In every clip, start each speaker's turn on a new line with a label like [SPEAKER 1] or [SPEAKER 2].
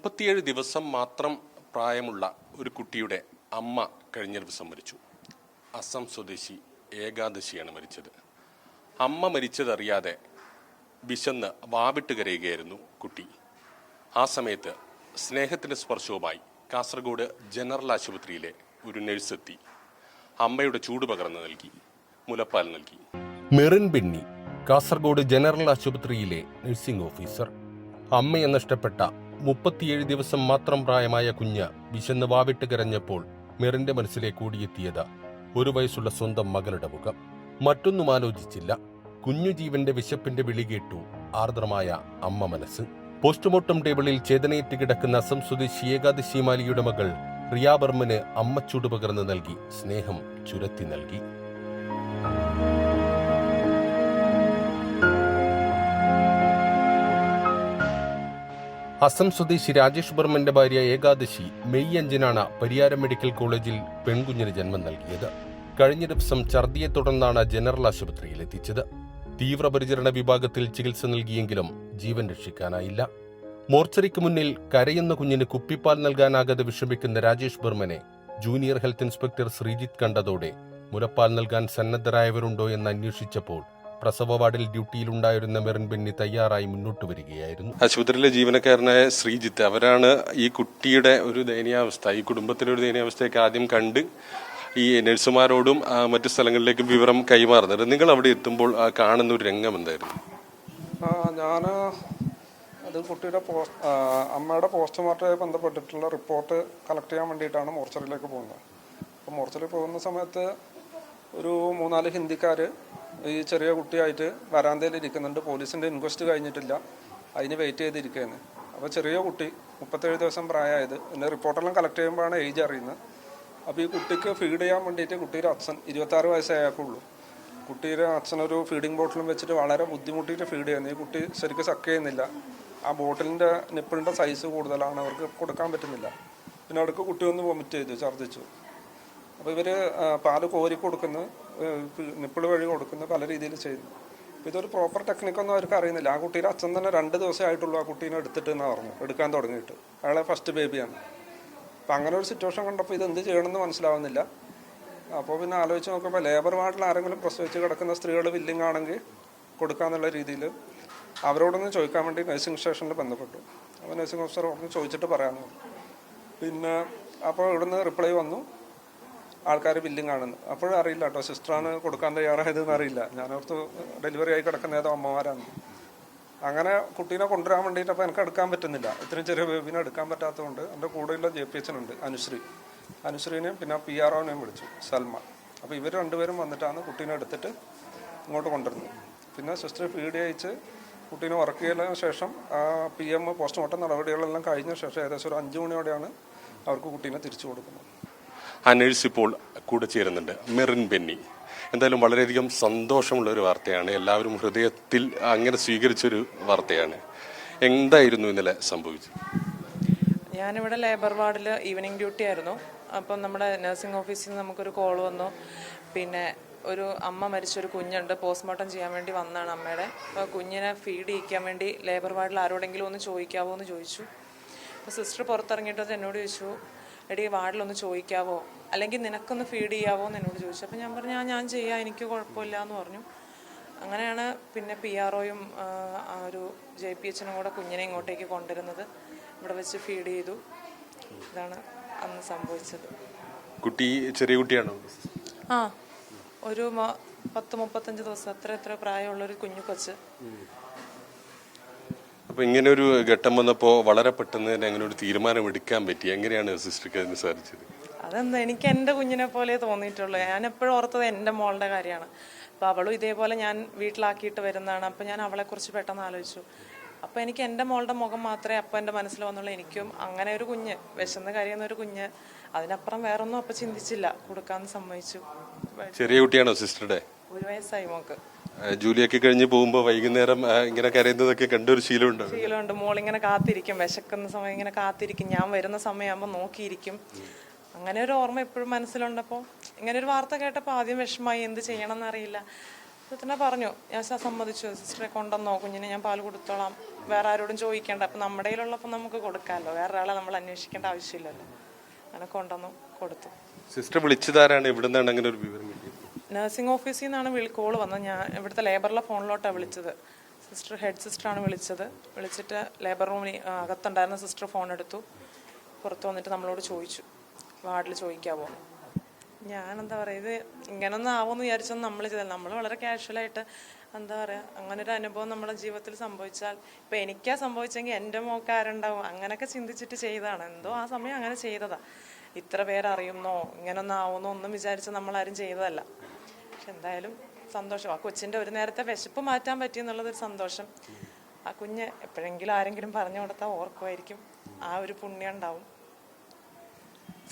[SPEAKER 1] മുപ്പത്തിയേഴ് ദിവസം മാത്രം പ്രായമുള്ള ഒരു കുട്ടിയുടെ അമ്മ കഴിഞ്ഞ ദിവസം മരിച്ചു. അസം സ്വദേശി ഏകാദശിയാണ് മരിച്ചത്. അമ്മ മരിച്ചതറിയാതെ വിശന്ന് വാവിട്ട് കരയുകയായിരുന്നു കുട്ടി. ആ സമയത്ത് സ്നേഹത്തിന്റെ സ്പർശവുമായി കാസർഗോഡ് ജനറൽ ആശുപത്രിയിലെ ഒരു നഴ്സ് എത്തി. അമ്മയുടെ ചൂട് പകർന്നു നൽകി മുലപ്പാൽ നൽകി. മെറിൻ ബിണ്ണി കാസർഗോഡ് ജനറൽ ആശുപത്രിയിലെ നഴ്സിംഗ് ഓഫീസർ അമ്മയെ നഷ്ടപ്പെട്ട മുപ്പത്തിയേഴ് ദിവസം മാത്രം പ്രായമായ കുഞ്ഞ് വിശന്ന് വാവിട്ട് കരഞ്ഞപ്പോൾ മെറിന്റെ മനസ്സിലേക്ക് ഓടിയെത്തിയത് ഒരു വയസ്സുള്ള സ്വന്തം മകളുടെ മുഖം. മറ്റൊന്നും ആലോചിച്ചില്ല. കുഞ്ഞു ജീവന്റെ വിശപ്പിന്റെ വിളി കേട്ടു ആർദ്രമായ അമ്മ മനസ്സ്. പോസ്റ്റ്മോർട്ടം ടേബിളിൽ ചേതനയേറ്റ് കിടക്കുന്ന അസം സ്വദേശി ഏകാദശി മാലിയുടെ മകൾ റിയ അമ്മച്ചൂട് പകർന്നു നൽകി. സ്നേഹം ചുരത്തി നൽകി. അസം സ്വദേശി രാജേഷ് ബർമന്റെ ഭാര്യ ഏകാദശി മെയ് അഞ്ചിനാണ് പരിയാരം മെഡിക്കൽ കോളേജിൽ പെൺകുഞ്ഞിന് ജന്മം നൽകിയത്. കഴിഞ്ഞ ദിവസം ഛർദിയെ തുടർന്നാണ് ജനറൽ ആശുപത്രിയിൽ എത്തിച്ചത്. തീവ്രപരിചരണ വിഭാഗത്തിൽ ചികിത്സ നൽകിയെങ്കിലും ജീവൻ രക്ഷിക്കാനായില്ല. മോർച്ചറിക്ക് മുന്നിൽ കരയുന്ന കുഞ്ഞിന് കുപ്പിപ്പാൽ നൽകാനാകാതെ വിഷമിക്കുന്ന രാജേഷ് ബർമനെ ജൂനിയർ ഹെൽത്ത് ഇൻസ്പെക്ടർ ശ്രീജിത്ത് കണ്ടതോടെ മുലപ്പാൽ നൽകാൻ സന്നദ്ധരായവരുണ്ടോ എന്ന് അന്വേഷിച്ചപ്പോൾ പ്രസവ വാർഡിൽ ഡ്യൂട്ടിയിലുണ്ടായിരുന്ന മെറിൻ ബെന്നി തയ്യാറായി മുന്നോട്ട് വരികയായിരുന്നു. ആശുപത്രിയിലെ ജീവനക്കാരനായ ശ്രീജിത്ത് അവരാണ് ഈ കുട്ടിയുടെ ഒരു ദയനീയാവസ്ഥ ഈ കുടുംബത്തിലെ ഒരു ദയനീയാവസ്ഥയൊക്കെ ആദ്യം കണ്ട് ഈ നഴ്സുമാരോടും മറ്റു സ്ഥലങ്ങളിലേക്കും വിവരം കൈമാറുന്നത്. നിങ്ങൾ അവിടെ എത്തുമ്പോൾ കാണുന്ന ഒരു രംഗം എന്തായിരുന്നു?
[SPEAKER 2] ഞാൻ അത് കുട്ടിയുടെ പോസ്റ്റ് അമ്മയുടെ പോസ്റ്റ്മോർട്ടമായി ബന്ധപ്പെട്ടിട്ടുള്ള റിപ്പോർട്ട് കളക്ട് ചെയ്യാൻ വേണ്ടിയിട്ടാണ് മോർച്ചറിയിലേക്ക് പോകുന്നത്. അപ്പോൾ മോർച്ചറിയിൽ പോകുന്ന സമയത്ത് ഒരു മൂന്നാൽ ഹിന്ദിക്കാർ ഈ ചെറിയ കുട്ടിയായിട്ട് വരാന്തയിൽ ഇരിക്കുന്നുണ്ട്. പോലീസിന്റെ ഇൻക്വസ്റ്റ് കഴിഞ്ഞിട്ടില്ല. അതിന് വെയിറ്റ് ചെയ്തിരിക്കുകയാണ്. അപ്പോൾ ചെറിയ കുട്ടി മുപ്പത്തേഴ് ദിവസം പ്രായമായത്. എന്റെ റിപ്പോർട്ടെല്ലാം കളക്ട് ചെയ്യുമ്പോഴാണ് ഏജ് അറിയുന്നത്. അപ്പോൾ ഈ കുട്ടിക്ക് ഫീഡ് ചെയ്യാൻ വേണ്ടിയിട്ട് കുട്ടിയുടെ അച്ഛൻ ഇരുപത്താറ് വയസ്സേ അയാൾക്കുള്ളൂ കുട്ടിയുടെ അച്ഛനൊരു ഫീഡിംഗ് ബോട്ടിലും വെച്ചിട്ട് വളരെ ബുദ്ധിമുട്ടിയിട്ട് ഫീഡ് ചെയ്യുന്നു. ഈ കുട്ടി ശരിക്കും സക്ക് ചെയ്യുന്നില്ല. ആ ബോട്ടിലിന്റെ നിപ്പിളിന്റെ സൈസ് കൂടുതലാണ്. അവർക്ക് കൊടുക്കാൻ പറ്റുന്നില്ല. പിന്നെ അടുക്ക് കുട്ടി ഒന്ന് വൊമിറ്റ് ചെയ്തു ഛർദ്ദിച്ചു. അപ്പോൾ ഇവർ പാൽ കോരി കൊടുക്കുന്നു നിപ്പിൾ വഴി കൊടുക്കുന്ന പല രീതിയിൽ ചെയ്യുന്നു. അപ്പോൾ ഇതൊരു പ്രോപ്പർ ടെക്നിക്കൊന്നും അവർക്ക് അറിയുന്നില്ല. ആ കുട്ടിയുടെ അച്ഛൻ തന്നെ രണ്ട് ദിവസമേ ആയിട്ടുള്ളൂ ആ കുട്ടീനെ എടുത്തിട്ട് എന്നാണ് പറഞ്ഞു. എടുക്കാൻ തുടങ്ങിയിട്ട്. അയാളെ ഫസ്റ്റ് ബേബിയാണ് അപ്പം അങ്ങനെ ഒരു സിറ്റുവേഷൻ കണ്ടപ്പോൾ ഇത് എന്ത് ചെയ്യണമെന്ന് മനസ്സിലാവുന്നില്ല. അപ്പോൾ പിന്നെ ആലോചിച്ച് നോക്കുമ്പോൾ ലേബർ വാർഡിൽ ആരെങ്കിലും പ്രസവിച്ച് കിടക്കുന്ന സ്ത്രീകൾ വില്ലിംഗ് ആണെങ്കിൽ കൊടുക്കാന്നുള്ള രീതിയിൽ അവരോടൊന്ന് ചോദിക്കാൻ വേണ്ടി നഴ്സിംഗ് സ്റ്റേഷനിൽ ബന്ധപ്പെട്ടു. അപ്പോൾ നഴ്സിംഗ് ഓഫീസർ ഒന്ന് ചോദിച്ചിട്ട് പറയാമെന്ന് പറഞ്ഞു. പിന്നെ അപ്പോൾ ഇവിടുന്ന് റിപ്ലൈ വന്നു. ആൾക്കാർ ബില്ലും കാണുന്നു. അപ്പോഴും അറിയില്ല കേട്ടോ സിസ്റ്ററാണ് കൊടുക്കാൻ തയ്യാറായതെന്ന് അറിയില്ല. ഞാനോർത്ത് ഡെലിവറി ആയി കിടക്കുന്ന ഏതോ അമ്മമാരാണ്. അങ്ങനെ കുട്ടീനെ കൊണ്ടുവരാൻ വേണ്ടിയിട്ട് അപ്പോൾ എനിക്ക് എടുക്കാൻ പറ്റുന്നില്ല. ഇത്രയും ചെറിയ ബേബിനെ എടുക്കാൻ പറ്റാത്തതുകൊണ്ട് എന്റെ കൂടെയുള്ള ജെ പി എച്ചിനുണ്ട് അനുശ്രീ. അനുശ്രീനെയും പിന്നെ പി ആർ ഒനെയും വിളിച്ചു സൽമ. അപ്പോൾ ഇവർ രണ്ടുപേരും വന്നിട്ടാണ് കുട്ടീനെ എടുത്തിട്ട് ഇങ്ങോട്ട് കൊണ്ടുവരുന്നത്. പിന്നെ സിസ്റ്റർ ഫീഡ് അയച്ച് കുട്ടീനെ ഉറക്കിയതിന് ശേഷം പി എം പോസ്റ്റ്മോർട്ടം നടപടികളെല്ലാം കഴിഞ്ഞ ശേഷം ഏകദേശം ഒരു അഞ്ച് മണിയോടെയാണ് അവർക്ക് കുട്ടീനെ തിരിച്ചു കൊടുക്കുന്നത്.
[SPEAKER 1] ആ നഴ്സ് ഇപ്പോൾ കൂടെ ചേരുന്നുണ്ട്. മെറിൻ ബെന്നി. എന്തായാലും വളരെയധികം സന്തോഷമുള്ള ഒരു വാർത്തയാണ്. എല്ലാവരും ഹൃദയത്തിൽ അങ്ങനെ സ്വീകരിച്ചൊരു വാർത്തയാണ്. എന്തായിരുന്നു ഇന്നലെ സംഭവിച്ചത്?
[SPEAKER 3] ഞാനിവിടെ ലേബർ വാർഡിൽ ഈവനിങ് ഡ്യൂട്ടി ആയിരുന്നു. അപ്പം നമ്മുടെ നഴ്സിംഗ് ഓഫീസിൽ നിന്ന് നമുക്കൊരു കോൾ വന്നു. പിന്നെ ഒരു അമ്മ മരിച്ചൊരു കുഞ്ഞുണ്ട്. പോസ്റ്റ്മോർട്ടം ചെയ്യാൻ വേണ്ടി വന്നാണ് അമ്മയുടെ. അപ്പോൾ കുഞ്ഞിനെ ഫീഡ് ചെയ്യിക്കാൻ വേണ്ടി ലേബർ വാർഡിൽ ആരോടെങ്കിലും ഒന്ന് ചോദിക്കാവോ എന്ന് ചോദിച്ചു. അപ്പോൾ സിസ്റ്റർ പുറത്തിറങ്ങിയിട്ട് എന്നോട് ചോദിച്ചു എടി വാർഡിലൊന്ന് ചോദിക്കാവോ? അല്ലെങ്കിൽ നിനക്കൊന്ന് ഫീഡ് ചെയ്യാവോ എന്ന് എന്നോട് ചോദിച്ചു. അപ്പോൾ ഞാൻ പറഞ്ഞു "ആ, ഞാൻ ചെയ്യാം എനിക്ക് കുഴപ്പമില്ല എന്ന് പറഞ്ഞു. അങ്ങനെയാണ് പിന്നെ പി ആർ ഒയും ആ ഒരു ജെ പി എച്ചിനും കൂടെ കുഞ്ഞിനെ ഇങ്ങോട്ടേക്ക് കൊണ്ടുവരുന്നത്. ഇവിടെ വെച്ച് ഫീഡ് ചെയ്തു. ഇതാണ് അന്ന് സംഭവിച്ചത്.
[SPEAKER 1] കുട്ടി ചെറിയ കുട്ടിയാണോ?
[SPEAKER 3] ആ ഒരു പത്ത് മുപ്പത്തഞ്ച് ദിവസം അത്ര എത്ര പ്രായമുള്ളൊരു കുഞ്ഞു കൊച്ച്.
[SPEAKER 1] അപ്പൊ ഇങ്ങനെ ഒരു ഘട്ടം വന്നപ്പോൾ വളരെ പെട്ടെന്ന് തന്നെ അങ്ങനെ ഒരു തീരുമാനം എടുക്കാൻ പറ്റി. എങ്ങനെയാണ് സിസ്റ്റർക്ക് അതിന് സാധിച്ചത്?
[SPEAKER 3] അതെന്താ എനിക്ക് എന്റെ കുഞ്ഞിനെ പോലെ തോന്നിയിട്ടുള്ളൂ. ഞാൻ എപ്പോഴും ഓർത്തത് എന്റെ മോളുടെ കാര്യമാണ്. അപ്പോൾ അവളും ഇതേപോലെ ഞാൻ വീട്ടിലാക്കിയിട്ട് വരുന്നതാണ്. അപ്പോൾ ഞാൻ അവളെക്കുറിച്ച് പെട്ടെന്ന് ആലോചിച്ചു. അപ്പോൾ എനിക്ക് എന്റെ മോളുടെ മുഖം മാത്രമേ അപ്പൊ എന്റെ മനസ്സിൽ വന്നുള്ളൂ. എനിക്കും അങ്ങനെ ഒരു കുഞ്ഞ് വിശന്ന് കരയുന്ന ഒരു കുഞ്ഞ്. അതിനപ്പുറം വേറൊന്നും അപ്പൊ ചിന്തിച്ചില്ല. കൊടുക്കാന്ന് സമ്മതിച്ചു.
[SPEAKER 1] ചെറിയ കുട്ടിയാണോ സിസ്റ്ററുടെ?
[SPEAKER 3] ഒരു വയസ്സായി മോക്ക്
[SPEAKER 1] ജോലിയൊക്കെ കഴിഞ്ഞ് പോകുമ്പോൾ വൈകുന്നേരം ഇങ്ങനെ കരയുന്നതൊക്കെ കണ്ടൊരു ശീലമുണ്ട്.
[SPEAKER 3] ശീലമുണ്ട്. ഇങ്ങനെ കാത്തിരിക്കും. വിശക്കുന്ന സമയം ഇങ്ങനെ കാത്തിരിക്കും. ഞാൻ വരുന്ന സമയമാകുമ്പോൾ നോക്കിയിരിക്കും. അങ്ങനെ ഒരു ഓർമ്മ എപ്പോഴും മനസ്സിലുണ്ടപ്പോൾ ഇങ്ങനെ ഒരു വാർത്ത കേട്ടപ്പോൾ ആദ്യം വിഷമായി എന്ത് ചെയ്യണം എന്നറിയില്ല തന്നെ പറഞ്ഞു. ഞാൻ സമ്മതിച്ചു. സിസ്റ്ററെ കൊണ്ടുവന്നോ കുഞ്ഞിനെ ഞാൻ പാൽ കൊടുത്തോളാം. വേറെ ആരോടും ചോദിക്കേണ്ട. അപ്പം നമ്മുടെ കയ്യിലുള്ളപ്പോൾ നമുക്ക് കൊടുക്കാമല്ലോ വേറെ ഒരാളെ നമ്മൾ അന്വേഷിക്കേണ്ട ആവശ്യമില്ലല്ലോ. അങ്ങനെ കൊണ്ടുവന്നു കൊടുത്തു.
[SPEAKER 1] സിസ്റ്റർ വിളിച്ചതാരാണ്? ഇവിടെ നിന്നാണ് അങ്ങനെ ഒരു വിവരം കിട്ടിയത്?
[SPEAKER 3] നഴ്സിംഗ് ഓഫീസിൽ നിന്നാണ് വിളി കോൾ വന്നത്. ഞാൻ ഇവിടുത്തെ ലേബറിലെ ഫോണിലോട്ടാണ് വിളിച്ചത്. സിസ്റ്റർ ഹെഡ് സിസ്റ്ററാണ് വിളിച്ചത്. വിളിച്ചിട്ട് ലേബർ റൂമിൽ അകത്തുണ്ടായിരുന്ന സിസ്റ്റർ ഫോൺ എടുത്തു. പുറത്ത് വന്നിട്ട് നമ്മളോട് ചോദിച്ചു. വാർഡിൽ ചോദിക്കാവോ? ഞാനെന്താ പറയുക ഇത് ഇങ്ങനൊന്നും ആവുമെന്ന് വിചാരിച്ചൊന്നും നമ്മൾ ചെയ്തത് നമ്മൾ വളരെ കാഷ്വലായിട്ട് എന്താ പറയുക അങ്ങനെ ഒരു അനുഭവം നമ്മുടെ ജീവിതത്തിൽ സംഭവിച്ചാൽ ഇപ്പം എനിക്കാ സംഭവിച്ചെങ്കിൽ എന്റെ മോക്ക് ആരുണ്ടാവും? അങ്ങനെയൊക്കെ ചിന്തിച്ചിട്ട് ചെയ്തതാണ്. എന്തോ ആ സമയം അങ്ങനെ ചെയ്തതാണ് ഇത്ര പേരറിയുന്നോ ഇങ്ങനൊന്നും ആവുമെന്നോ ഒന്നും വിചാരിച്ച് നമ്മളാരും ചെയ്തതല്ല. എന്തായാലും സന്തോഷം. ആ കൊച്ചിന്റെ ഒരു നേരത്തെ വിശപ്പ് മാറ്റാൻ പറ്റി എന്നുള്ളതൊരു സന്തോഷം. ആ കുഞ്ഞ് എപ്പോഴെങ്കിലും ആരെങ്കിലും പറഞ്ഞു കൊടുത്താൽ ഓർക്കുമായിരിക്കും. ആ ഒരു പുണ്യം ഉണ്ടാവും.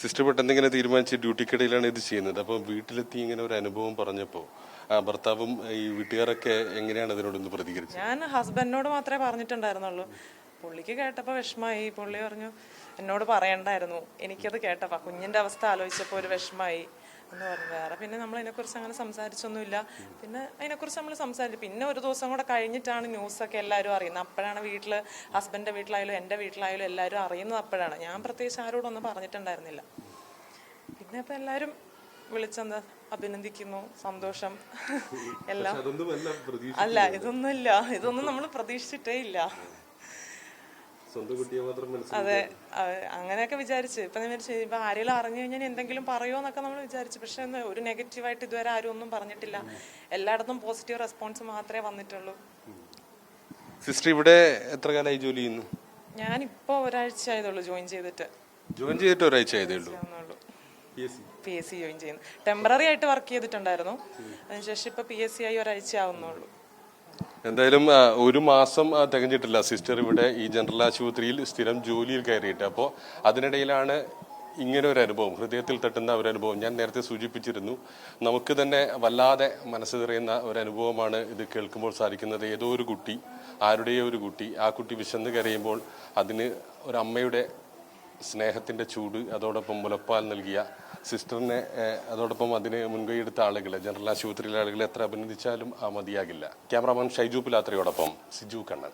[SPEAKER 1] സിസ്റ്റർ പെട്ടെന്ന് ഇങ്ങനെ തീരുമാനിച്ച് ഡ്യൂട്ടിക്കിടയിലാണ് ഇത് ചെയ്യുന്നത്. അപ്പോൾ വീട്ടിലെത്തി ഇങ്ങനെ ഒരു അനുഭവം പറഞ്ഞപ്പോൾ ഭർത്താവും ഈ വീട്ടുകാരൊക്കെ എങ്ങനെയാണ് അതിനോടൊന്ന് പ്രതികരിച്ചത്?
[SPEAKER 3] ഞാൻ ഹസ്ബൻഡിനോട് മാത്രമേ പറഞ്ഞിട്ടുണ്ടായിരുന്നുള്ളൂ. പുള്ളിക്ക് കേട്ടപ്പോൾ വിഷമായി. പുള്ളി പറഞ്ഞു എന്നോട് പറയണ്ടായിരുന്നു. എനിക്കത് കേട്ടപ്പോൾ കുഞ്ഞിന്റെ അവസ്ഥ ആലോചിച്ചപ്പോൾ ഒരു വിഷമായി. എന്ന് പറഞ്ഞു വേറെ പിന്നെ നമ്മൾ അതിനെക്കുറിച്ച് അങ്ങനെ സംസാരിച്ചൊന്നുമില്ല. പിന്നെ അതിനെക്കുറിച്ച് നമ്മൾ സംസാരിച്ചു പിന്നെ ഒരു ദിവസം കൂടെ കഴിഞ്ഞിട്ടാണ് ന്യൂസൊക്കെ എല്ലാവരും അറിയുന്നത്. അപ്പോഴാണ് വീട്ടിൽ ഹസ്ബൻഡിന്റെ വീട്ടിലായാലും എന്റെ വീട്ടിലായാലും എല്ലാവരും അറിയുന്നത് അപ്പോഴാണ്. ഞാൻ പ്രത്യേകിച്ച് ആരോടൊന്നും പറഞ്ഞിട്ടുണ്ടായിരുന്നില്ല. പിന്നെ ഇപ്പം എല്ലാവരും വിളിച്ചെന്താ? അഭിനന്ദിക്കുന്നു സന്തോഷം. എല്ലാം
[SPEAKER 1] അല്ല
[SPEAKER 3] ഇതൊന്നുമില്ല. ഇതൊന്നും നമ്മൾ പ്രതീക്ഷിച്ചിട്ടേ ഇല്ല
[SPEAKER 1] സ്വന്തം കുട്ടിയെ മാത്രം മനസ്സിൽ
[SPEAKER 3] അതെ അതെ, അങ്ങനെയൊക്കെ വിചാരിച്ച്. ഇപ്പൊ ഞാൻ വിചാരിച്ചു ഇപ്പൊ ആരെങ്കിലും അറിഞ്ഞു കഴിഞ്ഞാൽ എന്തെങ്കിലും പറയുമോ എന്നൊക്കെ നമ്മൾ വിചാരിച്ചു. പക്ഷെ ഒന്ന് ഒരു നെഗറ്റീവായിട്ട് ഇതുവരെ ആരും ഒന്നും പറഞ്ഞിട്ടില്ല. എല്ലായിടത്തും പോസിറ്റീവ് റെസ്പോൺസ് മാത്രമേ വന്നിട്ടുള്ളൂ.
[SPEAKER 1] സിസ്റ്റർ ഇവിടെ എത്ര കാലമായി ജോലി ചെയ്യുന്നു?
[SPEAKER 3] ഞാനിപ്പോ ഒരാഴ്ച ആയതുള്ളൂ ജോയിൻ ചെയ്തിട്ട്.
[SPEAKER 1] ജോയിൻ ചെയ്തിട്ട് ഒരാഴ്ച ആയതേ ഉള്ളൂ. പി എസ് സി
[SPEAKER 3] ജോയിൻ ചെയ്യുന്നു. ടെമ്പററി ആയിട്ട് വർക്ക് ചെയ്തിട്ടുണ്ടായിരുന്നു. അതിനുശേഷം ഇപ്പൊ പി എസ് സി ആയി ഒരാഴ്ച ആവുന്നുള്ളൂ
[SPEAKER 1] എന്തായാലും ഒരു മാസം തികഞ്ഞിട്ടില്ല. സിസ്റ്റർ ഇവിടെ ഈ ജനറൽ ആശുപത്രിയിൽ സ്ഥിരം ജോലിയിൽ കയറിയിട്ട്. അപ്പോൾ അതിനിടയിലാണ് ഇങ്ങനെ ഒരു അനുഭവം ഹൃദയത്തിൽ തട്ടുന്ന ഒരു അനുഭവം ഞാൻ നേരത്തെ സൂചിപ്പിച്ചിരുന്നു. നമുക്ക് തന്നെ വല്ലാതെ മനസ്സ് നിറയുന്ന ഒരു അനുഭവമാണ് ഇത് കേൾക്കുമ്പോൾ സാധിക്കുന്നത്. ഏതോ ഒരു കുട്ടി ആരുടെയോ ഒരു കുട്ടി ആ കുട്ടി വിശന്ന് കരയുമ്പോൾ അതിന് ഒരു അമ്മയുടെ സ്നേഹത്തിന്റെ ചൂട് അതോടൊപ്പം മുലപ്പാൽ നൽകിയ സിസ്റ്ററിനെ അതോടൊപ്പം അതിന് മുൻകൈയെടുത്ത ആളുകളെ ജനറൽ ആശുപത്രിയിലെ ആളുകളെ എത്ര അഭിനന്ദിച്ചാലും ആ മതിയാകില്ല. ക്യാമറാമാൻ ഷൈജു പിലാത്രയോടൊപ്പം സിജു കണ്ണൻ.